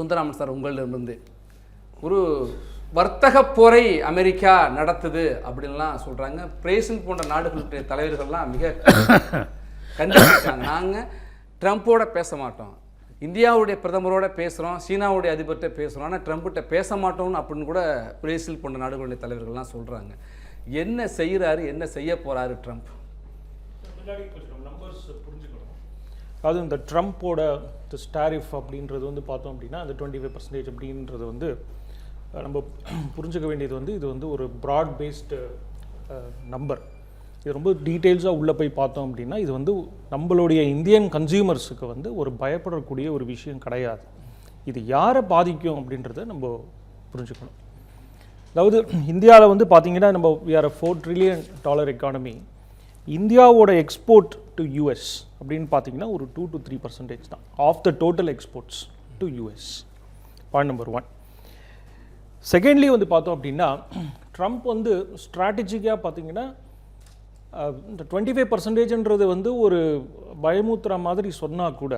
Sundaraman sir உங்களிடமிருந்து ஒரு வர்த்தக போரை அமெரிக்கா நடத்துது அப்படின்லாம் சொல்கிறாங்க பிரேசில் போன்ற நாடுகளுடைய தலைவர்கள்லாம் மிக கண்டிப்பாங்க நாங்கள் ட்ரம்ப்போட பேச மாட்டோம். இந்தியாவுடைய பிரதமரோட பேசுகிறோம் சீனாவுடைய அதிபர்கிட்ட பேசுகிறோம் ஆனால் ட்ரம்ப்கிட்ட பேச மாட்டோம்னு அப்படின்னு கூட பிரேசில் போன்ற நாடுகளுடைய தலைவர்கள்லாம் சொல்கிறாங்க என்ன செய்கிறாரு என்ன செய்ய போகிறாரு ட்ரம்ப் முன்னாடி கொஞ்சம் நம்பர்ஸ் புரிஞ்சுக்கணும் அதாவது இந்த ட்ரம்ப்போட ஸ்டாரிஃப் அப்படின்றது வந்து பார்த்தோம் அப்படின்னா அந்த டுவெண்ட்டி ஃபைவ் பர்சன்டேஜ் அப்படின்றது வந்து நம்ம புரிஞ்சுக்க வேண்டியது வந்து இது வந்து ஒரு ப்ராட் பேஸ்டு நம்பர் இது ரொம்ப டீட்டெயில்ஸாக உள்ளே போய் பார்த்தோம் அப்படின்னா இது வந்து நம்மளுடைய இந்தியன் கன்சியூமர்ஸுக்கு வந்து ஒரு பயப்படக்கூடிய ஒரு விஷயம் கிடையாது. இது யாரை பாதிக்கும் அப்படின்றத நம்ம புரிஞ்சுக்கணும். அதாவது இந்தியாவில் வந்து பார்த்தீங்கன்னா நம்ம we are a four trillion dollar economy இந்தியாவோட எக்ஸ்போர்ட் டு யூஎஸ் அப்படின்னு பார்த்தீங்கன்னா ஒரு டூ டு த்ரீ பர்சன்டேஜ் தான். Of the total exports to US point number one secondly வந்து பார்த்தோம் அப்படின்னா ட்ரம்ப் வந்து ஸ்ட்ராட்டஜிக்காக பார்த்தீங்கன்னா இந்த டுவெண்ட்டி ஃபைவ் பர்சன்டேஜ்ன்றது வந்து ஒரு பயமுத்துற மாதிரி சொன்னால் கூட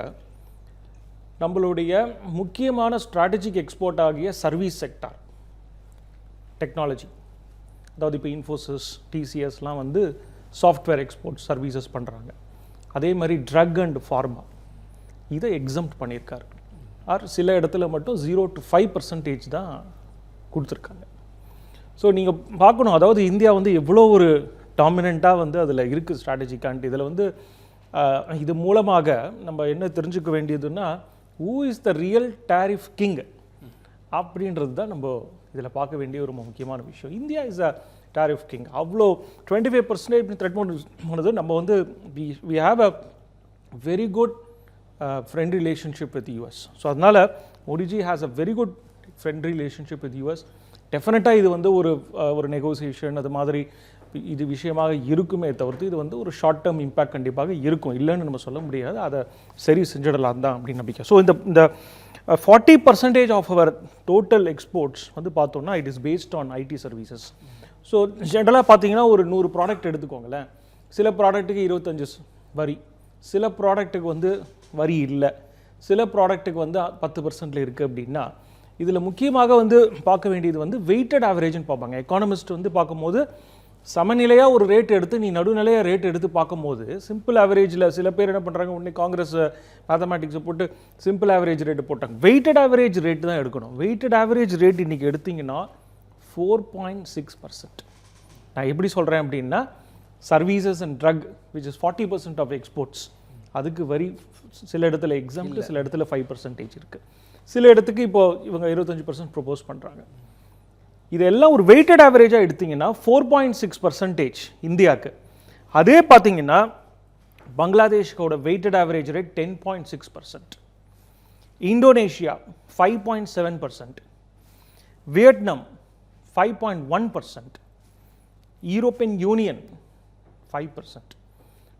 நம்மளுடைய முக்கியமான ஸ்ட்ராட்டஜிக் எக்ஸ்போர்ட் ஆகிய சர்வீஸ் செக்டார் டெக்னாலஜி அதாவது இப்போ இன்ஃபோசிஸ் டிசிஎஸ்லாம் வந்து சாஃப்ட்வேர் எக்ஸ்போர்ட் சர்வீசஸ் பண்ணுறாங்க அதே மாதிரி ட்ரக் அண்ட் ஃபார்மா இதை எக்ஸம்ட் பண்ணியிருக்காரு. ஆர் சில இடத்துல மட்டும் ஜீரோ டு ஃபைவ் பர்சன்டேஜ் தான் கொடுத்துருக்காங்க. ஸோ நீங்கள் பார்க்கணும். அதாவது இந்தியா வந்து எவ்வளோ ஒரு டாமினண்ட்டாக வந்து அதில் இருக்குது ஸ்ட்ராட்டஜிக்கான்ட்டு இதில் வந்து இது மூலமாக நம்ம என்ன தெரிஞ்சுக்க வேண்டியதுன்னா who is the real tariff king அப்படின்றது தான் நம்ம இதில் பார்க்க வேண்டிய ஒரு முக்கியமான விஷயம். India is a tariff king அவ்வளோ டுவெண்ட்டி ஃபைவ் பர்சன்டேஜ் த்ரெட் போனது நம்ம வந்து we we have a very good friend relationship with US so அதனால் Modiji has a very good friend relationship with US டெஃபினட்டாக இது வந்து ஒரு uh, ஒரு நெகோசியேஷன் அது மாதிரி இது விஷயமாக இருக்குமே தவிர்த்து இது வந்து ஒரு ஷார்ட் டேர்ம் இம்பேக்ட் கண்டிப்பாக இருக்கும். இல்லைன்னு நம்ம சொல்ல முடியாது. அதை சரி செஞ்சிடலாம் தான் அப்படின்னு நம்பிக்கை. ஸோ இந்த இந்த forty percentage of our total exports வந்து பார்த்தோம்னா it is based on IT services so ஜென்ரலாக பார்த்தீங்கன்னா ஒரு நூறு ப்ராடக்ட் எடுத்துக்கோங்களேன். சில ப்ராடக்ட்டுக்கு இருபத்தஞ்சு வரி. சில ப்ராடக்ட்டுக்கு வந்து வரி இல்லை. சில ப்ராடக்ட்டுக்கு வந்து பத்து பர்சன்டில் இருக்குது அப்படின்னா இதில் முக்கியமாக வந்து பார்க்க வேண்டியது வந்து வெயிட்டட் ஆவரேஜ்னு பார்ப்பாங்க. எக்கானமிஸ்ட் வந்து பார்க்கும்போது சமநிலையாக ஒரு ரேட் எடுத்து நீ நடுநிலையாக ரேட் எடுத்து பார்க்கும்போது சிம்பிள் ஆவரேஜில் சில பேர் என்ன பண்ணுறாங்க உடனே காங்கிரஸ் மேத்தமேட்டிக்ஸை போட்டு சிம்பிள் ஆவரேஜ் ரேட்டு போட்டாங்க. வெயிட்டட் ஆவரேஜ் ரேட்டு தான் எடுக்கணும். வெயிட்டட் ஆவரேஜ் ரேட் இன்றைக்கி எடுத்திங்கன்னா ஃபோர் பாயிண்ட் சிக்ஸ் பர்சன்ட் நான் எப்படி சொல்கிறேன் அப்படின்னா services and drug which is forty percent of exports அதுக்கு வரி சில இடத்துல எக்ஸாம்பிள் சில இடத்துல ஃபைவ் பர்சன்டேஜ் இருக்குது சில இடத்துக்கு இப்போ இவங்க இருபத்தஞ்சு பர்சன்ட் ப்ரொபோஸ் பண்ணுறாங்க இதெல்லாம் ஒரு வெயிட்டட் ஆவரேஜாக எடுத்தீங்கன்னா ஃபோர் பாயிண்ட் சிக்ஸ் பர்சன்டேஜ் இந்தியாவுக்கு அதே பார்த்தீங்கன்னா பங்களாதேஷ்கோட weighted average rate ten point six percent Indonesia five point seven percent Vietnam five point one percent European Union five percent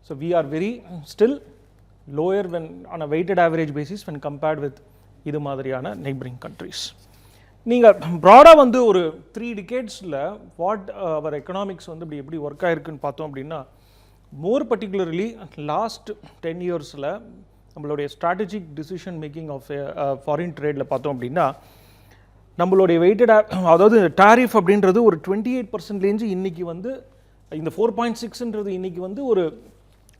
so we are very still lower when on a weighted average basis when compared with இது மாதிரியான neighbouring countries நீங்கள் ப்ராடாக வந்து ஒரு three டிகேட்ஸில் what our economics வந்து இப்படி எப்படி ஒர்க் ஆகிருக்குன்னு பார்த்தோம் அப்படின்னா மோர் பர்டிகுலர்லி லாஸ்ட் டென் இயர்ஸில் நம்மளுடைய strategic decision making of foreign ட்ரேடில் பார்த்தோம் அப்படின்னா நம்மளுடைய வெயிட்டட் அதாவது டாரிஃப் அப்படின்றது ஒரு டுவெண்ட்டி எயிட் பர்சன்ட்லேருந்து இன்றைக்கி வந்து இந்த ஃபோர் பாயிண்ட் சிக்ஸ்ன்றது இன்றைக்கி வந்து ஒரு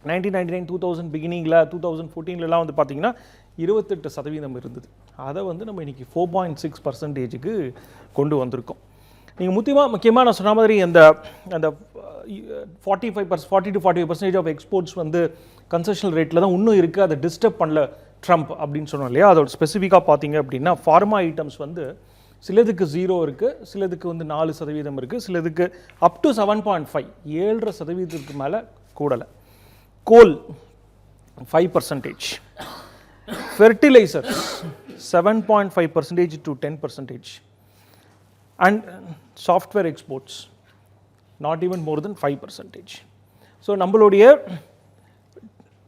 nineteen ninety nine two thousand பிகினிங்கில் two thousand ஃபோர்டீன்லலாம் வந்து பார்த்தீங்கன்னா இருபத்தெட்டு சதவீதம் இருந்தது. அதை வந்து நம்ம இன்றைக்கி ஃபோர் பாயிண்ட் சிக்ஸ் பர்சன்டேஜுக்கு கொண்டு வந்திருக்கோம். நீங்கள் முக்கியமாக முக்கியமாக நான் சொன்ன மாதிரி அந்த அந்த forty five per forty to forty percentage of exports வந்து கன்செஷனல் ரேட்டில் தான் இன்னும் இருக்குது அதை டிஸ்டர்ப் பண்ணல ட்ரம்ப் அப்படின்னு சொன்னோம் இல்லையா? அதோட ஸ்பெசிஃபிக்காக பார்த்தீங்க அப்படின்னா ஃபார்மா ஐட்டம்ஸ் வந்து சிலதுக்கு ஜீரோ இருக்குது சிலதுக்கு வந்து நாலு சதவீதம் இருக்குது சிலதுக்கு up to seven point five ஏழரை சதவீதத்துக்கு மேலே கூடலை. Coal five percentage fertiliser seven point five percentage to ten percentage and software exports not even more then five percentage so நம்மளுடைய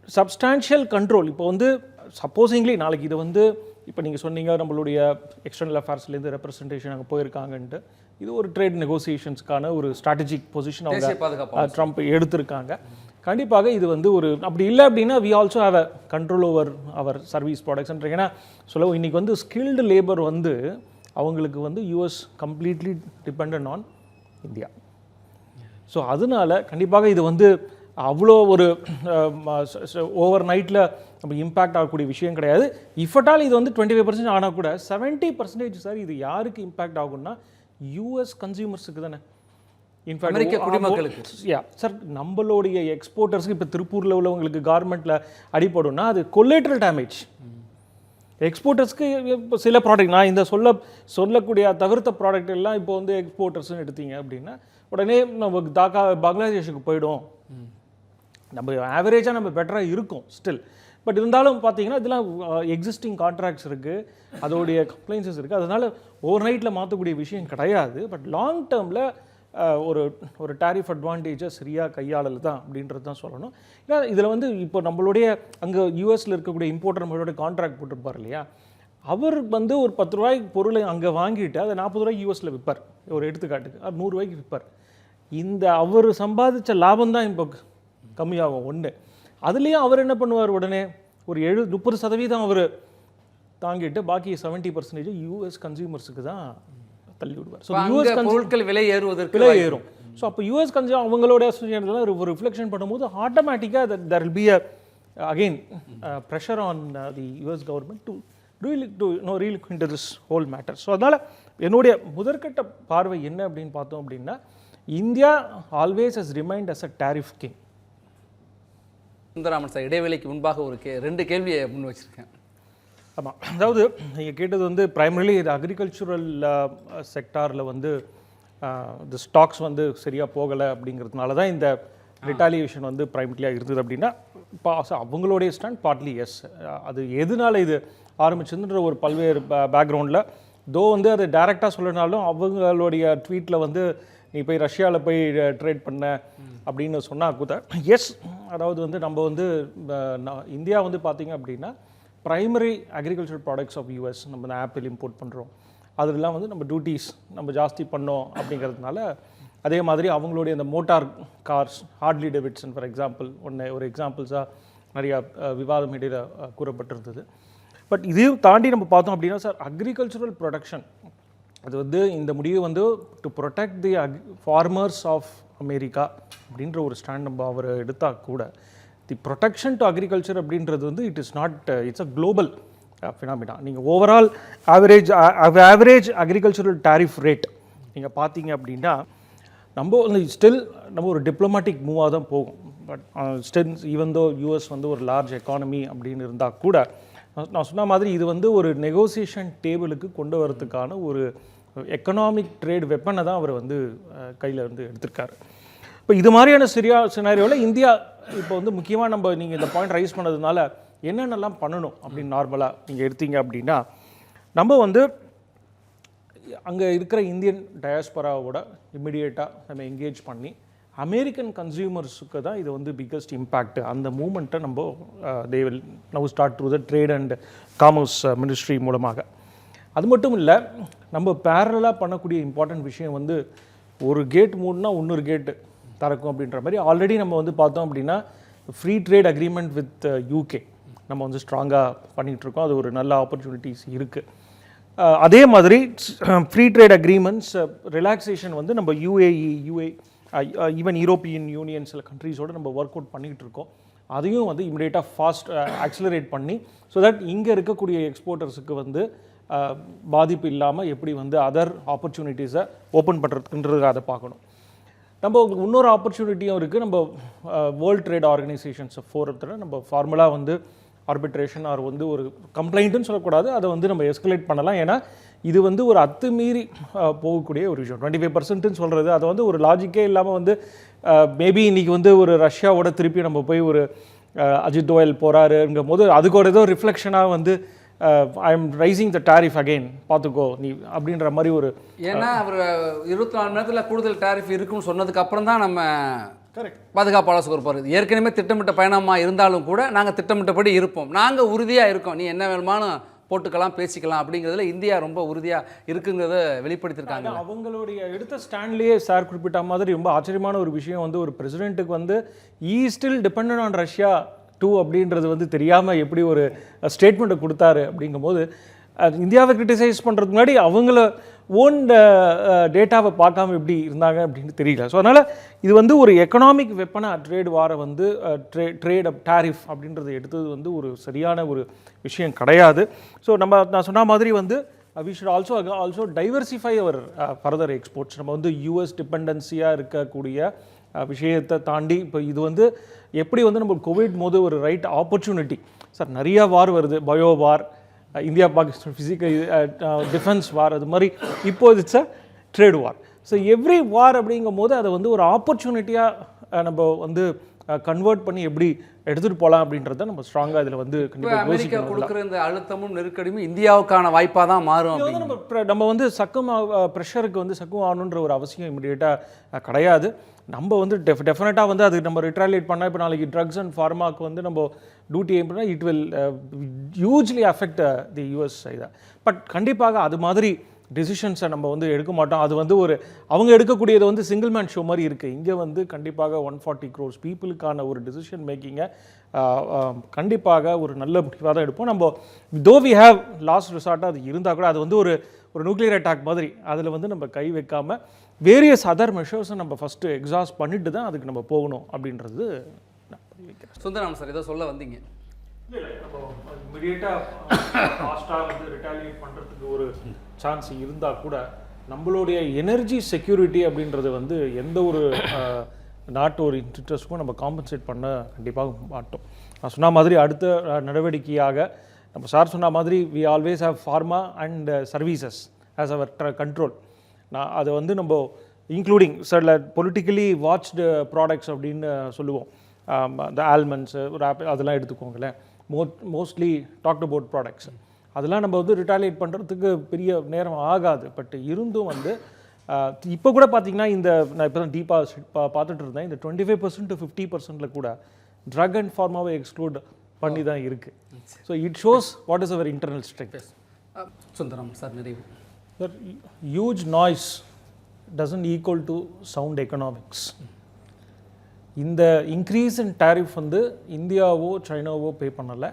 சப்ஸ்டான்ஷியல் கண்ட்ரோல் இப்போ வந்து சப்போஸிங்லி நாளைக்கு இது வந்து இப்போ நீங்கள் சொன்னீங்க நம்மளுடைய எக்ஸ்டர்னல் அஃபேர்ஸ்லேருந்து ரெப்ரசன்டேஷன் அங்கே போயிருக்காங்கன்ட்டு. இது ஒரு ட்ரேட் நெகோசியேஷன்ஸ்க்கான ஒரு ஸ்ட்ராட்டஜிக் பொசிஷன் அவங்க ட்ரம்ப் எடுத்திருக்காங்க. கண்டிப்பாக இது வந்து ஒரு அப்படி இல்லை அப்படின்னா we also have a control over our service ப்ராடக்ட்ஸ்ன்ற ஏன்னா சொல்ல இன்னைக்கு வந்து ஸ்கில்டு லேபர் வந்து அவங்களுக்கு வந்து US completely depend on India so அதனால கண்டிப்பாக இது வந்து அவ்வளோ ஒரு ஓவர் நைட்டில் நம்ம இம்பேக்ட் ஆகக்கூடிய விஷயம் கிடையாது. இஃபட்டால் இது வந்து டுவெண்ட்டி ஃபைவ் பர்சன்ட் ஆனால் கூட செவன்ட்டி பர்சன்டேஜ் சார் இது யாருக்கு இம்பேக்ட் ஆகும்னா யூஎஸ் கன்சியூமர்ஸுக்கு தானே. அமெரிக்க குடிமக்களுக்கு. யா சார் நம்மளுடைய எக்ஸ்போர்ட்டர்ஸ்க்கு இப்போ திருப்பூரில் உள்ளவங்களுக்கு கார்மெண்ட்டில் அடிப்படும்னா அது கொலேட்ரல் டேமேஜ் எக்ஸ்போர்ட்டர்ஸ்க்கு இப்போ சில ப்ராடக்ட் நான் இந்த சொல்ல சொல்லக்கூடிய தவிர்த்த ப்ராடக்ட் எல்லாம் இப்போ வந்து எக்ஸ்போர்ட்டர்ஸ்னு எடுத்தீங்க அப்படின்னா உடனே நம்ம தாக்கா பங்களாதேஷுக்கு போயிடும். நம்ம ஆவரேஜாக நம்ம பெட்டராக இருக்கும் ஸ்டில் பட் இருந்தாலும் பார்த்தீங்கன்னா இதெல்லாம் எக்ஸிஸ்டிங் கான்ட்ராக்ட்ஸ் இருக்குது அதோடைய கம்ப்ளைன்சஸ் இருக்குது அதனால் ஓவர் நைட்டில் மாற்றக்கூடிய விஷயம் கிடையாது. பட் லாங் டேர்மில் ஒரு ஒரு டேரிஃப் அட்வான்டேஜை சரியாக கையாளல் தான் அப்படின்றது தான் சொல்லணும். ஏன்னா இதில் வந்து இப்போ நம்மளுடைய அங்கே யூஎஸில் இருக்கக்கூடிய இம்போர்ட்டர் நம்மளோட கான்ட்ராக்ட் போட்டிருப்பார் இல்லையா? அவர் வந்து ஒரு பத்து ரூபாய்க்கு பொருளை அங்கே வாங்கிட்டு அதை நாற்பது ரூபாய்க்கு யூஎஸில் விற்பார் ஒரு எடுத்துக்காட்டுக்கு. அது நூறுரூவாய்க்கு விற்பார் இந்த அவர் சம்பாதிச்ச லாபம் தான் இப்போ கம்மியாகும் ஒன்று அதுலேயும் அவர் என்ன பண்ணுவார் உடனே? ஒரு எழு முப்பது சதவீதம் அவர் தாங்கிட்டு பாக்கி செவன்ட்டி பர்சன்டேஜ் யூஎஸ் கன்சியூமர்ஸுக்கு தான் தள்ளி விடுவார். ஸோ யூஎஸ் பொருட்கள் விலை ஏறுவதற்கு விலை ஏறும். ஸோ அப்போ யூஎஸ் கன்சியூம் அவங்களோட ஒரு ரிஃப்ளெக்ஷன் பண்ணும்போது ஆட்டோமேட்டிக்காக there be a again pressure on the US government to reel to no reel into this whole matter so அதனால் என்னுடைய முதற்கட்ட பார்வை என்ன அப்படின்னு பார்த்தோம் அப்படின்னா India always has remained as a tariff king. Sundaraman sir இடைவேளைக்கு முன்பாக ஒரு கே ரெண்டு கேள்வியை முன் வச்சிருக்கேன். ஆமாம் அதாவது நீங்கள் கேட்டது வந்து பிரைமரிலி இது அக்ரிகல்ச்சுரல் செக்டாரில் வந்து இந்த ஸ்டாக்ஸ் வந்து சரியாக போகலை அப்படிங்கிறதுனால தான் இந்த ரிட்டாலியேஷன் வந்து பிரைமரிலியாக இருந்தது அப்படின்னா பாஸ் அவங்களுடைய ஸ்டாண்ட் பார்ட்லி எஸ் அது எதனால இது ஆரம்பிச்சதுன்ற ஒரு பல்வேறு பேக்ரவுண்டில் தோ வந்து அது டைரெக்டாக சொல்லனாலும் அவங்களுடைய ட்வீட்டில் வந்து நீ போய் ரஷ்யாவில் போய் ட்ரேட் பண்ண அப்படின்னு சொன்னால் கூட எஸ் அதாவது வந்து நம்ம வந்து நான் இந்தியா வந்து பார்த்திங்க அப்படின்னா primary agriculture products of US நம்ம இந்த ஆப்பிள் இம்போர்ட் பண்ணுறோம் அதெல்லாம் வந்து நம்ம டியூட்டிஸ் நம்ம ஜாஸ்தி பண்ணோம் அப்படிங்கிறதுனால அதே மாதிரி அவங்களுடைய அந்த மோட்டார் கார்ஸ் ஹார்ட்லி டெவிட்சன் ஃபார் எக்ஸாம்பிள் ஒன்று ஒரு எக்ஸாம்பிள்ஸாக நிறையா விவாதம் இடையில் கூறப்பட்டிருந்தது. பட் இதையும் தாண்டி நம்ம பார்த்தோம் அப்படின்னா சார் அக்ரிகல்ச்சுரல் ப்ரொடக்ஷன் அது வந்து இந்த முடிவு வந்து டு ப்ரொடெக்ட் தி அக் ஃபார்மர்ஸ் ஆஃப் அமெரிக்கா அப்படின்ற ஒரு ஸ்டாண்ட் நம்ம அவர் எடுத்தால் கூட தி ப்ரொடெக்ஷன் டு அக்ரிகல்ச்சர் அப்படின்றது வந்து it is not it's a global phenomena நீங்கள் overall average average agricultural tariff rate நீங்கள் பார்த்தீங்க அப்படின்னா நம்ம வந்து ஸ்டில் நம்ம ஒரு டிப்ளமேட்டிக் மூவாக தான் போகும். But still even though US வந்து ஒரு லார்ஜ் எக்கானமி அப்படின்னு இருந்தால் கூட நான் நான் சொன்ன மாதிரி இது வந்து ஒரு நெகோசியேஷன் டேபிளுக்கு கொண்டு வரதுக்கான ஒரு எக்கனாமிக் ட்ரேட் வெப்பனை தான் அவர் வந்து கையில் வந்து எடுத்திருக்காரு. இப்போ இது மாதிரியான சரியா சினாரியோவில் இந்தியா இப்போ வந்து முக்கியமாக நம்ம நீங்கள் இந்த பாயிண்ட் ரைஸ் பண்ணதுனால என்னென்னலாம் பண்ணணும் அப்படின்னு நார்மலாக நீங்கள் எடுத்தீங்க அப்படின்னா நம்ம வந்து அங்கே இருக்கிற இந்தியன் டயாஸ்பராவோட இமிடியேட்டாக நம்ம என்கேஜ் பண்ணி அமெரிக்கன் கன்சியூமர்ஸுக்கு தான் இது வந்து பிக்கஸ்ட் இம்பேக்ட் அந்த மூமெண்ட்டை நம்ம they will now start through the trade and commerce ministry மூலமாக. அது மட்டும் இல்லை நம்ம பேரலாக பண்ணக்கூடிய இம்பார்ட்டன்ட் விஷயம் வந்து ஒரு கேட் மூடனா இன்னொரு கேட்டு திறக்கும் அப்படின்ற மாதிரி ஆல்ரெடி நம்ம வந்து பார்த்தோம் அப்படின்னா free trade agreement with UK நம்ம வந்து ஸ்ட்ராங்காக பண்ணிகிட்ருக்கோம் அது ஒரு நல்ல ஆப்பர்ச்சுனிட்டிஸ் இருக்குது அதே மாதிரி ஃப்ரீ ட்ரேட் அக்ரிமெண்ட்ஸ் ரிலாக்ஸேஷன் வந்து நம்ம UAE UA even European Union சில கண்ட்ரீஸோட நம்ம ஒர்க் அவுட் பண்ணிக்கிட்டு இருக்கோம். அதையும் வந்து இமிடியேட்டாக ஃபாஸ்ட் ஆக்சிலரேட் பண்ணி ஸோ தட் இங்கே இருக்கக்கூடிய எக்ஸ்போர்ட்டர்ஸுக்கு வந்து பாதிப்பு இல்லாமல் எப்படி வந்து அதர் ஆப்பர்ச்சுனிட்டிஸை ஓப்பன் பண்ணுறதுக்குன்றது அதை பார்க்கணும். நம்ம இன்னொரு ஆப்பர்ச்சுனிட்டியும் இருக்குது நம்ம வேர்ல்ட் ட்ரேட் ஆர்கனைசேஷன்ஸ் ஃபோரத்தில் நம்ம ஃபார்முலா வந்து ஆர்பிட்ரேஷன் ஆர் வந்து ஒரு கம்ப்ளைண்ட்டுன்னு சொல்லக்கூடாது. அதை வந்து நம்ம எஸ்கலேட் பண்ணலாம். ஏன்னா இது வந்து ஒரு அத்துமீறி போகக்கூடிய ஒரு விஷயம். டுவெண்ட்டி ஃபைவ் பர்சன்ட்னு சொல்கிறது அதை வந்து ஒரு லாஜிக்கே இல்லாமல் வந்து மேபி இன்னைக்கு வந்து ஒரு ரஷ்யாவோட திருப்பி நம்ம போய் ஒரு அஜித் தோயல் போகிறாருங்கும் போது அதுக்கோட ஏதோ ரிஃப்ளெக்ஷனாக வந்து I am raising the tariff again பார்த்துக்கோ நீ அப்படின்ற மாதிரி ஒரு ஏன்னா அவர் இருபத்தி நாலு மணி நேரத்தில் கூடுதல் டாரிஃப் இருக்குன்னு சொன்னதுக்கு அப்புறம் தான் நம்ம கரெக்ட் பாதுகாப்பு ஆலோசகர் போகிறது ஏற்கனவே திட்டமிட்ட பயணமாக இருந்தாலும் கூட நாங்கள் திட்டமிட்டபடி இருப்போம். நாங்கள் உறுதியாக இருக்கோம். நீ என்ன வேணுமானு போட்டுக்கலாம் பேசிக்கலாம் அப்படிங்கிறதுல இந்தியா ரொம்ப உறுதியாக இருக்குங்கிறத வெளிப்படுத்தியிருக்காங்க அவங்களுடைய எடுத்த ஸ்டாண்ட்லேயே சார் குறிப்பிட்ட மாதிரி ரொம்ப ஆச்சரியமான ஒரு விஷயம் வந்து ஒரு பிரசிடென்ட்டுக்கு வந்து he still depend on Russia too அப்படின்றது வந்து தெரியாமல் எப்படி ஒரு ஸ்டேட்மெண்ட்டை கொடுத்தாரு அப்படிங்கும்போது இந்தியாவை கிரிட்டிசைஸ் பண்ணுறதுக்கு முன்னாடி அவங்கள ஓன் டேட்டாவை பார்க்காம எப்படி இருந்தாங்க அப்படின்னு தெரியல. ஸோ அதனால் இது வந்து ஒரு எக்கனாமிக் வெப்பனாக ட்ரேட் வாரை வந்து ட்ரே ட்ரேட் அப் டேரிஃப் அப்படின்றத எடுத்தது வந்து ஒரு சரியான ஒரு விஷயம் கிடையாது. ஸோ நம்ம நான் சொன்ன மாதிரி வந்து we should also also diversify our further exports நம்ம வந்து யூஎஸ் டிபெண்டன்சியாக இருக்கக்கூடிய விஷயத்தை தாண்டி இப்போ இது வந்து எப்படி வந்து நம்ம கோவிட் போது ஒரு ரைட் ஆப்பர்ச்சுனிட்டி சார் நிறையா வார் வருது. Bio war India Pakistan physical defence war அது மாதிரி இப்போ it's a trade war so every war அப்படிங்கும் போது அதை வந்து ஒரு ஆப்பர்ச்சுனிட்டியாக நம்ம வந்து கன்வெர்ட் பண்ணி எப்படி எடுத்துகிட்டு போகலாம் அப்படின்றத நம்ம ஸ்ட்ராங்காக இதில் வந்து கண்டிப்பாக அமெரிக்கா கொடுக்குற இந்த அழுத்தமும் நெருக்கடியும் இந்தியாவுக்கான வாய்ப்பாக தான் மாறும் நம்ம நம்ம வந்து சக்கம் ப்ரெஷருக்கு வந்து சக்கம் ஆகணுன்ற ஒரு அவசியம் இமிடியேட்டாக கிடையாது. நம்ம வந்து டெஃப் டெஃபினட்டாக வந்து அது நம்ம ரிட்ராலியேட் பண்ணால் இப்போ நாளைக்கு ட்ரக்ஸ் அண்ட் ஃபார்மாக்கு வந்து நம்ம டியூட்டி பண்ணால் it will hugely affect the US இதை பட் கண்டிப்பாக அது மாதிரி டிசிஷன்ஸை நம்ம வந்து எடுக்க மாட்டோம். அது வந்து ஒரு அவங்க எடுக்கக்கூடியது வந்து சிங்கிள் மேன் ஷோ மாதிரி இருக்குது இங்கே வந்து கண்டிப்பாக ஒன் ஃபார்ட்டி க்ரோர்ஸ் பீப்புளுக்கான ஒரு டிசிஷன் மேக்கிங்கை கண்டிப்பாக ஒரு நல்ல முடிவாக தான் எடுப்போம். நம்ம தோ வி ஹேவ் லாஸ்ட் ரிசார்ட்டாக அது இருந்தால் கூட அது வந்து ஒரு ஒரு நியூக்ளியர் அட்டாக் மாதிரி. அதில் வந்து நம்ம கை வைக்காமல் வேரியஸ் அதர் மெஷர்ஸை நம்ம ஃபஸ்ட்டு எக்ஸாஸ்ட் பண்ணிட்டு தான் அதுக்கு நம்ம போகணும் அப்படின்றது நான் பதிவு வைக்கிறேன். சுந்தரம் சார் ஏதோ சொல்ல வந்தீங்க. இல்லை நம்ம இமிடியேட்டாக ஃபாஸ்ட்டாக வந்து ரிட்டாலியேட் பண்ணுறதுக்கு ஒரு சான்ஸ் இருந்தால் கூட நம்மளுடைய எனர்ஜி செக்யூரிட்டி அப்படின்றது வந்து எந்த ஒரு நாட்டு ஒரு இன்ட்ரெஸ்ட்க்கும் நம்ம காம்பன்சேட் பண்ண கண்டிப்பாக மாட்டோம். நான் சொன்ன மாதிரி அடுத்த நடவடிக்கையாக நம்ம சார் சொன்ன மாதிரி we always have pharma and services as our control நான் அதை வந்து நம்ம இன்க்ளூடிங் சில பொலிட்டிக்கலி வாட்ச்டு ப்ராடக்ட்ஸ் அப்படின்னு சொல்லுவோம். இந்த ஆல்மண்ட்ஸு அதெல்லாம் எடுத்துக்கோங்களேன். மோ மோஸ்ட்லி டாக்ட் அபவுட் ப்ராடக்ட்ஸ் அதெல்லாம் நம்ம வந்து ரிட்டாலியேட் பண்ணுறதுக்கு பெரிய நேரம் ஆகாது. பட் இருந்தும் வந்து இப்போ கூட பார்த்தீங்கன்னா இந்த நான் இப்போ தான் டீப்பாக பார்த்துட்டு இருந்தேன். இந்த twenty five percent to fifty பர்சன்ட்டில் கூட ட்ரக் அண்ட் ஃபார்மாவை எக்ஸ்க்ளூட் பண்ணி தான் இருக்குது so it shows what is our internal strength ah, Sundaram sir நிறைவு That huge noise doesn't equal to sound economics. இந்த இன்க்ரீஸ் இன் டேரிஃப் வந்து இந்தியாவோ சைனாவோ பே பண்ணலை.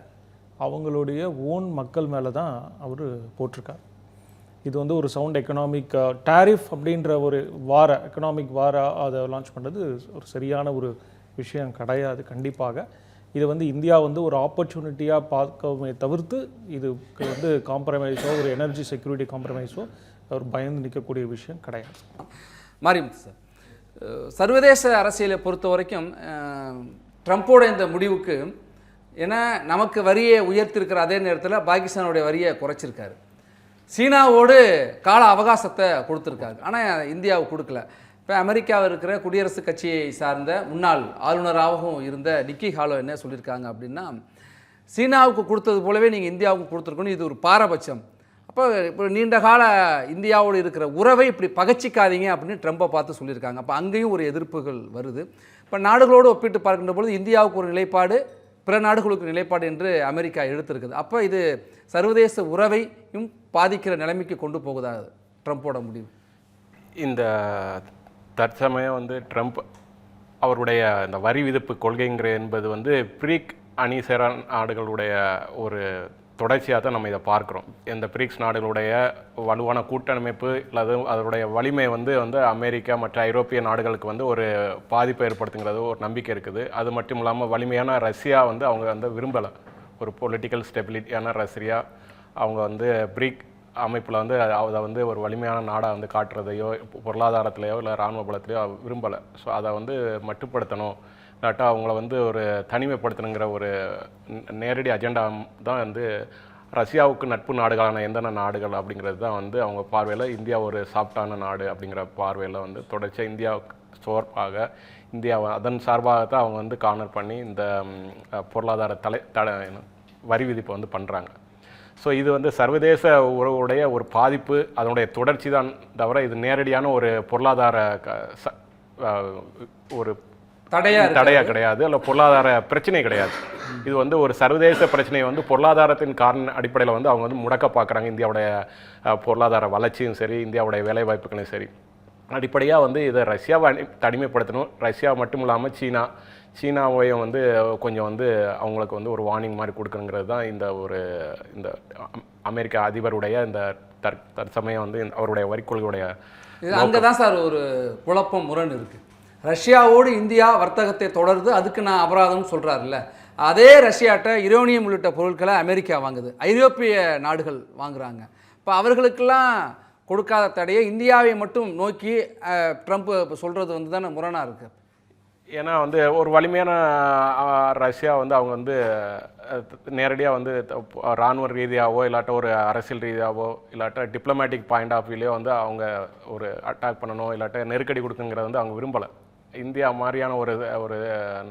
அவங்களுடைய ஓன் மக்கள் மேலே தான் அவர் போட்டிருக்கார். இது வந்து ஒரு சவுண்ட் எக்கனாமிக் டேரிஃப் அப்படின்ற ஒரு வார எக்கனாமிக் வார அதை லான்ச் பண்ணுறது ஒரு சரியான ஒரு விஷயம் கிடையாது கண்டிப்பாக. இது வந்து இந்தியா வந்து ஒரு ஆப்பர்ச்சுனிட்டியாக பார்க்கவே தவிர்த்து இதுக்கு வந்து காம்ப்ரமைஸோ ஒரு எனர்ஜி செக்யூரிட்டி காம்ப்ரமைஸோ ஒரு பயந்து நிற்கக்கூடிய விஷயம் கிடையாது. மாரிமுத்து சார் சர்வதேச அரசியலை பொறுத்த வரைக்கும் ட்ரம்ப்போட இந்த முடிவுக்கு ஏன்னா நமக்கு வரியை உயர்த்திருக்கிற அதே நேரத்தில் பாகிஸ்தானுடைய வரியை குறைச்சிருக்காரு. சீனாவோடு கால அவகாசத்தை கொடுத்துருக்காரு. ஆனால் இந்தியாவுக்கு கொடுக்கல. இப்போ அமெரிக்காவில் இருக்கிற குடியரசுக் கட்சியை சார்ந்த முன்னாள் ஆளுநராகவும் இருந்த நிக்கி ஹாலோ என்ன சொல்லியிருக்காங்க அப்படின்னா சீனாவுக்கு கொடுத்தது போலவே நீங்கள் இந்தியாவுக்கு கொடுத்துருக்கணும் இது ஒரு பாரபட்சம். அப்போ இப்போ நீண்ட கால இந்தியாவோடு இருக்கிற உறவை இப்படி பகச்சிக்காதீங்க அப்படின்னு ட்ரம்ப்பை பார்த்து சொல்லியிருக்காங்க. அப்போ அங்கேயும் ஒரு எதிர்ப்புகள் வருது. இப்போ நாடுகளோடு ஒப்பிட்டு பார்க்கின்ற பொழுது இந்தியாவுக்கு ஒரு நிலைப்பாடு பிற நாடுகளுக்கு நிலைப்பாடு என்று அமெரிக்கா எடுத்திருக்குது. அப்போ இது சர்வதேச உறவையும் பாதிக்கிற நிலைமைக்கு கொண்டு போகுதா ட்ரம்ப்போட முடிவு? இந்த தற்சமயம் வந்து ட்ரம்ப் அவருடைய இந்த வரி விதிப்பு கொள்கைங்கிற என்பது வந்து ப்ரீக் அணிசேரா நாடுகளுடைய ஒரு தொடர்ச்சியாக தான் நம்ம இதை பார்க்குறோம். இந்த பிரிக்ஸ் நாடுகளுடைய வலுவான கூட்டமைப்பு அல்லது அதனுடைய வலிமை வந்து வந்து அமெரிக்கா மற்ற ஐரோப்பிய நாடுகளுக்கு வந்து ஒரு பாதிப்பை ஏற்படுத்துங்கிறது ஒரு நம்பிக்கை இருக்குது. அது மட்டும் இல்லாமல் வலிமையான ரஷ்யா வந்து அவங்க வந்து விரும்பலை. ஒரு பொலிட்டிக்கல் ஸ்டெபிலிட்டியான ரஷ்யா அவங்க வந்து பிரிக் அமைப்பில் வந்து அதை வந்து ஒரு வலிமையான நாடாக வந்து காட்டுறதையோ பொருளாதாரத்திலையோ இல்லை இராணுவ பலத்திலையோ விரும்பலை. ஸோ அதை வந்து மட்டுப்படுத்தணும். இல்லாட்டா அவங்கள வந்து ஒரு தனிமைப்படுத்தணுங்கிற ஒரு நேரடி அஜெண்டா தான் வந்து ரஷ்யாவுக்கு நட்பு நாடுகளான எந்தெந்த நாடுகள் அப்படிங்கிறது தான் வந்து அவங்க பார்வையில் இந்தியா ஒரு சாஃப்டான நாடு அப்படிங்கிற பார்வையில் வந்து தொடர்ச்சியாக இந்தியாவுக்கு சோர்ப்பாக இந்தியாவை அதன் சார்பாக தான் அவங்க வந்து கார்னர் பண்ணி இந்த பொருளாதார தலை தட வரி விதிப்பை வந்து பண்ணுறாங்க ஸோ இது வந்து சர்வதேச உறவுடைய ஒரு பாதிப்பு அதனுடைய தொடர்ச்சி தான் தவிர இது நேரடியான ஒரு பொருளாதார க- ச- ஒரு தடையா தடையா கிடையாது இல்லை பொருளாதார பிரச்சனை கிடையாது. இது வந்து ஒரு சர்வதேச பிரச்சனையை வந்து பொருளாதாரத்தின் காரண அடிப்படையில் வந்து அவங்க வந்து முடக்க பார்க்குறாங்க. இந்தியாவுடைய பொருளாதார வளர்ச்சியும் சரி இந்தியாவுடைய வேலை வாய்ப்புகளையும் சரி. அடிப்படையாக வந்து இதை ரஷ்யாவை தனிமைப்படுத்தணும். ரஷ்யா மட்டும் இல்லாமல் சீனா சீனாவையும் வந்து கொஞ்சம் வந்து அவங்களுக்கு வந்து ஒரு வார்னிங் மாதிரி கொடுக்கணுங்கிறது தான் இந்த ஒரு இந்த அம்- அமெரிக்க அதிபருடைய இந்த தற் தற்சமயம் வந்து அவருடைய வரிக்கொள்கையுடைய அங்கே தான் சார் ஒரு குழப்பம் முரண் இருக்கு. ரஷ்யாவோடு இந்தியா வர்த்தகத்தை தொடருது. அதுக்கு நான் அபராதம்னு சொல்கிறாருல்ல அதே ரஷ்யாட்ட யுரோனியம் உள்ளிட்ட பொருட்களை அமெரிக்கா வாங்குது. ஐரோப்பிய நாடுகள் வாங்குறாங்க. இப்போ அவர்களுக்கெல்லாம் கொடுக்காத தடையை இந்தியாவை மட்டும் நோக்கி ட்ரம்ப் இப்போ சொல்கிறது வந்து தானே முரணாக இருக்கு. ஏன்னா வந்து ஒரு வலிமையான ரஷ்யா வந்து அவங்க வந்து நேரடியாக வந்து இராணுவ ராணுவ இல்லாட்ட ஒரு அரசியல் ரீதியாகவோ இல்லாட்ட டிப்ளமேட்டிக் பாயிண்ட் ஆஃப் வியூலேயோ வந்து அவங்க ஒரு அட்டாக் பண்ணணும் இல்லாட்ட நெருக்கடி கொடுக்குங்கிறத வந்து அவங்க விரும்பலை. இந்தியா மாதிரியான ஒரு ஒரு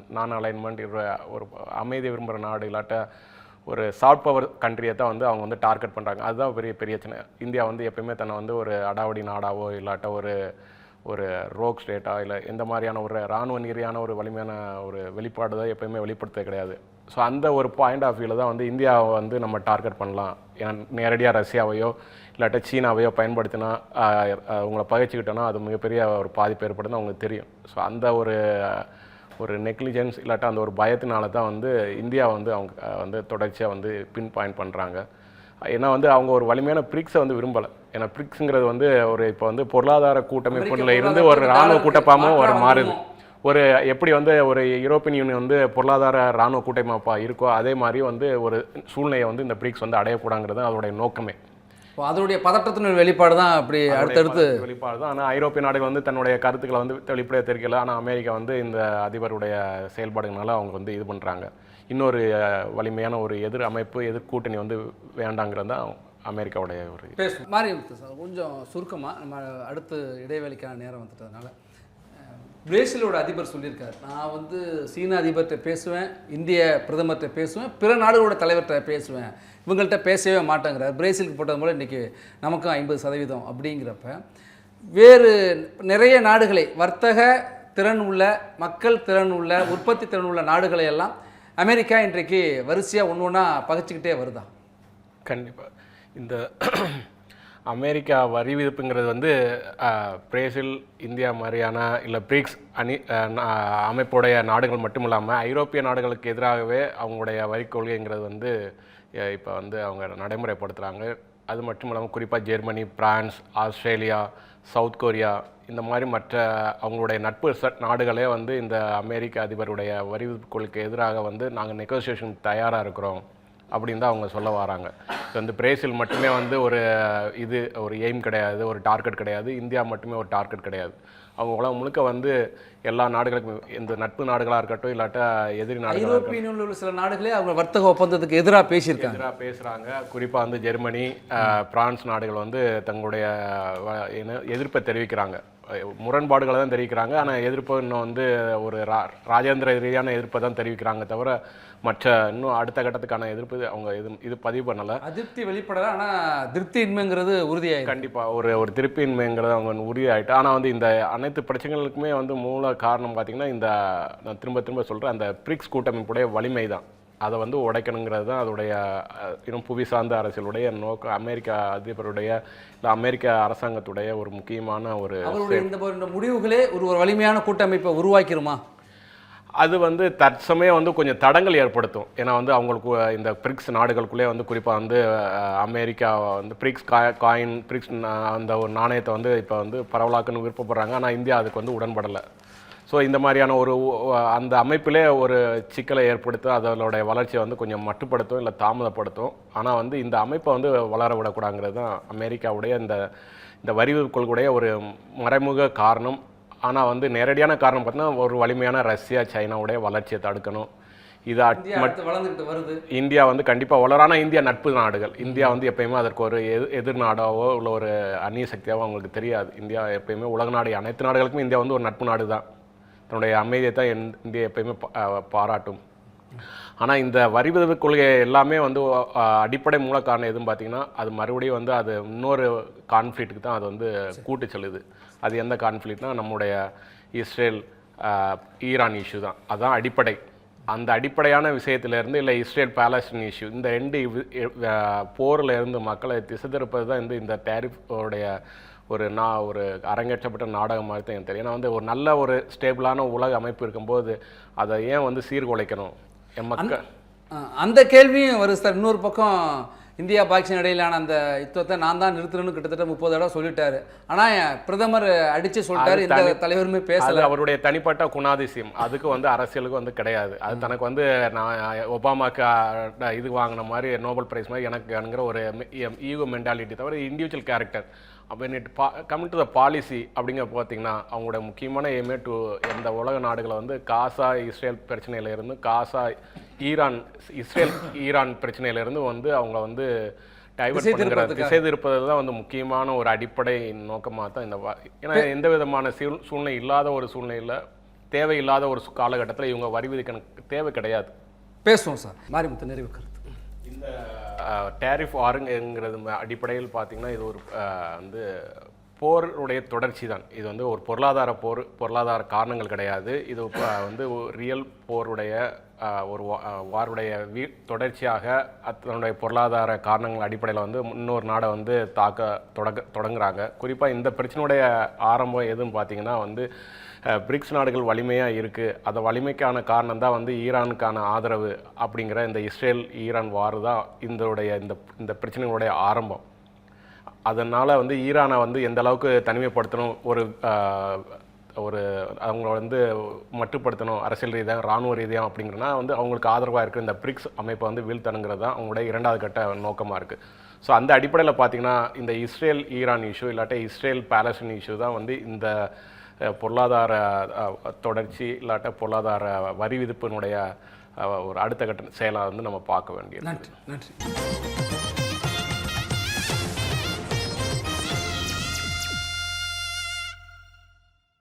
நான் அலைன்மெண்ட் ஒரு அமைதி விரும்புகிற நாடு இல்லாட்ட ஒரு சாஃப்ட் பவர் கண்ட்ரியை தான் வந்து அவங்க வந்து டார்கெட் பண்ணுறாங்க அதுதான் பெரிய பெரிய பிரச்சனை இந்தியா வந்து எப்பயுமே தன்னை வந்து ஒரு அடாவடி நாடாவோ இல்லாட்ட ஒரு ஒரு ரோக் ஸ்டேட்டா இல்லை இந்த மாதிரியான ஒரு இராணுவ நீரியான ஒரு வலிமையான ஒரு வெளிப்பாடு தான் எப்பயுமே வெளிப்படுத்த கிடையாது. ஸோ அந்த ஒரு பாயிண்ட் ஆஃப் வியூவில் தான் வந்து இந்தியாவை வந்து நம்ம டார்கெட் பண்ணலாம். ஏன்னா நேரடியாக ரஷ்யாவையோ இல்லாட்ட சீனாவையோ பயன்படுத்தினா உங்களை பகைச்சிக்கிட்டோன்னா அது மிகப்பெரிய ஒரு பாதிப்பு ஏற்படுதுன்னு அவங்களுக்கு தெரியும். ஸோ அந்த ஒரு ஒரு நெக்லிஜென்ஸ் இல்லாட்டா அந்த ஒரு பயத்தினால தான் வந்து இந்தியா வந்து அவங்க வந்து தொடர்ச்சியாக வந்து பின் பாயிண்ட் பண்ணுறாங்க ஏன்னா வந்து அவங்க ஒரு வலிமையான பிரிக்ஸை வந்து விரும்பலை. ஏன்னா பிரிக்ஸுங்கிறது வந்து ஒரு இப்போ வந்து பொருளாதார கூட்டமைப்புல இருந்து ஒரு இராணுவ கூட்டப்பாகவும் ஒரு மாறுது. ஒரு எப்படி வந்து ஒரு யூரோப்பியன் யூனியன் வந்து பொருளாதார இராணுவ கூட்டமைப்பாக இருக்கோ அதே மாதிரி வந்து ஒரு சூழ்நிலையை வந்து இந்த பிரிக்ஸ் வந்து அடையக்கூடாங்கிறது அதோடைய நோக்கமே. இப்போ அதனுடைய பதட்டத்தின் வெளிப்பாடு தான் அப்படி அடுத்தடுத்து வெளிப்பாடு தான். ஆனால் ஐரோப்பிய நாடுகள் வந்து தன்னுடைய கருத்துக்களை வந்து வெளிப்படையாக தெரிவிக்கல. ஆனால் அமெரிக்கா வந்து இந்த அதிபருடைய செயல்பாடுகளால அவங்க வந்து இது பண்ணுறாங்க இன்னொரு வலிமையான ஒரு எதிர் அமைப்பு எதிர் கூட்டணி வந்து வேண்டாங்கிறது தான் அமெரிக்காவுடைய ஒரு இருக்கு சார் கொஞ்சம் சுருக்கமாக நம்ம அடுத்து இடைவேளைக்கான நேரம் வந்துட்டதுனால. பிரேசிலோட அதிபர் சொல்லியிருக்காரு. நான் வந்து சீன அதிபர்கிட்ட பேசுவேன் இந்திய பிரதமர்கிட்ட பேசுவேன் பிற நாடுகளோட தலைவர்கிட்ட பேசுவேன். இவங்கள்ட்ட பேசவே மாட்டேங்கிறார். பிரேசிலுக்கு போட்டது போல இன்றைக்கி நமக்கும் ஐம்பது சதவீதம் அப்படிங்கிறப்ப வேறு நிறைய நாடுகளை வர்த்தக திறன் உள்ள மக்கள் திறன் உள்ள உற்பத்தி திறன் உள்ள நாடுகளை எல்லாம் அமெரிக்கா இன்றைக்கு வரிசையாக ஒன்று ஒன்றா பகைச்சிக்கிட்டே வருதா? கண்டிப்பாக இந்த அமெரிக்கா வரி விதிப்புங்கிறது வந்து பிரேசில் இந்தியா மாதிரியான இல்லை பிரிக்ஸ் அணி அமைப்புடைய நாடுகள் மட்டும் இல்லாமல் ஐரோப்பிய நாடுகளுக்கு எதிராகவே அவங்களுடைய வரி கொள்கைங்கிறது வந்து இப்போ வந்து அவங்க நடைமுறைப்படுத்துகிறாங்க அது மட்டும் இல்லாமல் குறிப்பாக Germany France Australia South Korea இந்த மாதிரி மற்ற அவங்களுடைய நட்பு நாடுகளே வந்து இந்த அமெரிக்க அதிபருடைய வரி விதிப்பு கொள்கைக்கு எதிராக வந்து நாங்கள் நெகோசியேஷன் தயாராக இருக்கிறோம். அப்படின்னு தான் அவங்க சொல்ல வராங்க. இது வந்து பிரேசில் மட்டுமே வந்து ஒரு இது ஒரு எய்ம் கிடையாது ஒரு டார்கெட் கிடையாது. இந்தியா மட்டுமே ஒரு டார்கெட் கிடையாது. அவங்க உலகம் முழுக்க வந்து எல்லா நாடுகளுக்கும் இந்த நட்பு நாடுகளாக இருக்கட்டும் இல்லாட்டா எதிரி யூனியனில் உள்ள சில நாடுகளே அவங்க வர்த்தக ஒப்பந்தத்துக்கு எதிராக பேசியிருக்காங்க. எதிராக பேசுகிறாங்க குறிப்பாக வந்து ஜெர்மனி பிரான்ஸ் நாடுகள் வந்து தங்களுடைய எதிர்ப்பை தெரிவிக்கிறாங்க. முரண்பாடுகளை தான் தெரிவிக்கிறாங்க. ஆனால் எதிர்ப்பு இன்னும் வந்து ஒரு ரா ராஜேந்திர ரீதியான எதிர்ப்பை தான் தெரிவிக்கிறாங்க தவிர மற்ற இன்னும் அடுத்த கட்டத்துக்கான எதிர்ப்பு அவங்க இது இது பதிவு பண்ணலை. அதிருப்தி வெளிப்படல ஆனால் திருப்தியின்மைங்கிறது உறுதியாயிருக்கு. கண்டிப்பாக ஒரு ஒரு திருப்பின்மைங்கிறது அவங்க வந்து உறுதியாயிட்டு ஆனால் வந்து இந்த அனைத்து பிரச்சனைகளுக்குமே வந்து மூல காரணம் பார்த்தீங்கன்னா இந்த நான் திரும்ப திரும்ப சொல்கிறேன் அந்த பிரிக்ஸ் கூட்டமைப்புடைய வலிமை தான் அதை வந்து உடைக்கணுங்கிறது தான் அதோடைய இன்னும் புவி சார்ந்த அரசியலுடைய நோக்கம். அமெரிக்கா அதிபருடைய இல்லை அமெரிக்க அரசாங்கத்துடைய ஒரு முக்கியமான ஒரு இந்த முடிவுகளே ஒரு ஒரு வலிமையான கூட்டமைப்பை உருவாக்கிருமா? அது வந்து தற்சமயம் வந்து கொஞ்சம் தடங்கள் ஏற்படுத்தும். ஏன்னா வந்து அவங்களுக்கு இந்த பிரிக்ஸ் நாடுகளுக்குள்ளே வந்து குறிப்பாக வந்து அமெரிக்கா வந்து பிரிக்ஸ் காயின் பிரிக்ஸ் அந்த ஒரு நாணயத்தை வந்து இப்போ வந்து பரவலாக்கன்னு விருப்பப்படுறாங்க. ஆனால் இந்தியா அதுக்கு வந்து உடன்படலை. ஸோ இந்த மாதிரியான ஒரு அந்த அமைப்பிலே ஒரு சிக்கலை ஏற்படுத்தும் அதனுடைய வளர்ச்சியை வந்து கொஞ்சம் மட்டுப்படுத்தும் இல்லை தாமதப்படுத்தும். ஆனால் வந்து இந்த அமைப்பை வந்து வளர விடக்கூடாங்கிறது தான் அமெரிக்காவுடைய இந்த இந்த வரி கொள்கையுடைய ஒரு மறைமுக காரணம். ஆனால் வந்து நேரடியான காரணம் பார்த்தீங்கன்னா ஒரு வலிமையான ரஷ்யா சைனாவுடைய வளர்ச்சியை தடுக்கணும். இது வளர்ந்துக்கிட்டு வருது. இந்தியா வந்து கண்டிப்பாக வளரும். ஆனால் இந்தியா நட்பு நாடுகள். இந்தியா வந்து எப்பயுமே அதற்கு ஒரு எது எதிர் நாடாவோ இல்லை ஒரு அந்நிய சக்தியாவோ அவங்களுக்கு தெரியாது. இந்தியா எப்பயுமே உலக நாடு. அனைத்து நாடுகளுக்குமே இந்தியா வந்து ஒரு நட்பு நாடு தான் தன்னுடைய அமைதியை தான் இந்- இந்தியா எப்பயுமே பாராட்டும். ஆனால் இந்த வரி கொள்கை எல்லாமே வந்து அடிப்படை மூல காரணம் எதுன்னு பார்த்தீங்கன்னா அது மறுபடியும் வந்து அது இன்னொரு கான்ஃப்ளிக்ட்டுக்கு தான் அது வந்து கூட்டு செல்லுது. அது எந்த கான்ஃப்ளிக்ட்னா நம்முடைய இஸ்ரேல் ஈரான் இஷ்யூ தான். அதுதான் அடிப்படை. அந்த அடிப்படையான விஷயத்திலேருந்து இல்லை இஸ்ரேல் பாலஸ்தீன் இஷ்யூ இந்த ரெண்டு போரில் இருந்து மக்களை திசை திருப்பது தான் இந்த இந்த டேரிஃபோடைய ஒரு நா ஒரு அரங்கேற்றப்பட்ட நாடகம் மாதிரி தான் எனக்கு தெரியும். ஏன்னா வந்து ஒரு நல்ல ஒரு ஸ்டேபிளான உலக அமைப்பு இருக்கும்போது அதை ஏன் வந்து சீர்குலைக்கணும்? என் மக்கள் அந்த கேள்வியும் வருது சார். இன்னொரு பக்கம் இந்தியா பாகிஸ்தான் இடையிலான அந்த யுத்தத்தை நான் தான் நிறுத்தணும்னு கிட்டத்தட்ட முப்பது தடவை சொல்லிட்டாரு. ஆனா பிரதமர் அடிச்சு சொல்லிட்டாரு. இந்த தலைவருமே பேசல. அவருடைய தனிப்பட்ட குணாதிசயம். அதுக்கு வந்து அரசியலுக்கு வந்து கிடையாது. அது தனக்கு வந்து நான் ஒபாமாக்கு இது வாங்கின மாதிரி நோபல் பிரைஸ் மாதிரி எனக்கு ஒரு ஈகோ மென்டாலிட்டி தவிர இண்டிவிஜுவல் கேரக்டர் அப்போ பா கமிங் டு த பாலிசி அப்படிங்கிற பார்த்தீங்கன்னா அவங்களோட முக்கியமான எய்மே டு இந்த உலக நாடுகளை வந்து காசா இஸ்ரேல் பிரச்சனையில இருந்து காசா ஈரான் இஸ்ரேல் ஈரான் பிரச்சனையில இருந்து வந்து அவங்க வந்து டைவர்ட் திசை பண்ணுற திருப்பறதுக்காக. திசை திருப்பது தான் வந்து முக்கியமான ஒரு அடிப்படை நோக்கமாக தான் இந்த ஏன்னா எந்த விதமான சூழ்- சூழ்நிலை இல்லாத ஒரு சூழ்நிலையில் தேவையில்லாத ஒரு காலகட்டத்தில் இவங்க வரி விதிக்க தேவை கிடையாது. பேசுவோம் சார். மாரிமுத்து நிறைவு கருத்து. இந்த டேரிஃப் ஆருங்கிறது அடிப்படையில் பார்த்தீங்கன்னா இது ஒரு வந்து போருடைய தொடர்ச்சி தான். இது வந்து ஒரு பொருளாதார போர் பொருளாதார காரணங்கள் கிடையாது. இது வந்து ரியல் போருடைய ஒரு வா- வாருடைய வீ தொடர்ச்சியாக அதனுடைய பொருளாதார காரணங்கள் அடிப்படையில் வந்து இன்னொரு நாடை வந்து தாக்க தொடங்க தொடங்குறாங்க. குறிப்பாக இந்த பிரச்சனையுடைய ஆரம்பம் எதுன்னு பார்த்தீங்கன்னா வந்து பிரிக்ஸ் நாடுகள் வலிமையாக இருக்குது அந்த வலிமைக்கான காரணம் தான் வந்து ஈரானுக்கான ஆதரவு அப்படிங்கிற இந்த இஸ்ரேல் ஈரான் வார் தான் இதோடைய இந்த இந்த பிரச்சனைகளுடைய ஆரம்பம். அதனால் வந்து ஈரானை வந்து எந்த அளவுக்கு தனிமைப்படுத்தணும் ஒரு ஒரு அவங்கள வந்து மட்டுப்படுத்தணும் அரசியல் ரீதியாக இராணுவ ரீதியாக அப்படிங்கிறனா வந்து அவங்களுக்கு ஆதரவாக இருக்கிற இந்த பிரிக்ஸ் அமைப்பை வந்து வீழ்த்தணுங்கிறது தான் அவங்களுடைய இரண்டாவது கட்ட நோக்கமாக இருக்குது ஸோ அந்த அடிப்படையில் பார்த்தீங்கன்னா இந்த இஸ்ரேல் ஈரான் இஷ்யூ இல்லாட்ட இஸ்ரேல் பேலஸ்டின் இஷ்யூ தான் வந்து இந்த பொருளாதார தொடர்ச்சி இல்லாட்ட பொருளாதார வரி விதிப்பினுடைய ஒரு அடுத்த கட்ட செயலாக வந்து நம்ம பார்க்க வேண்டியது. நன்றி நன்றி.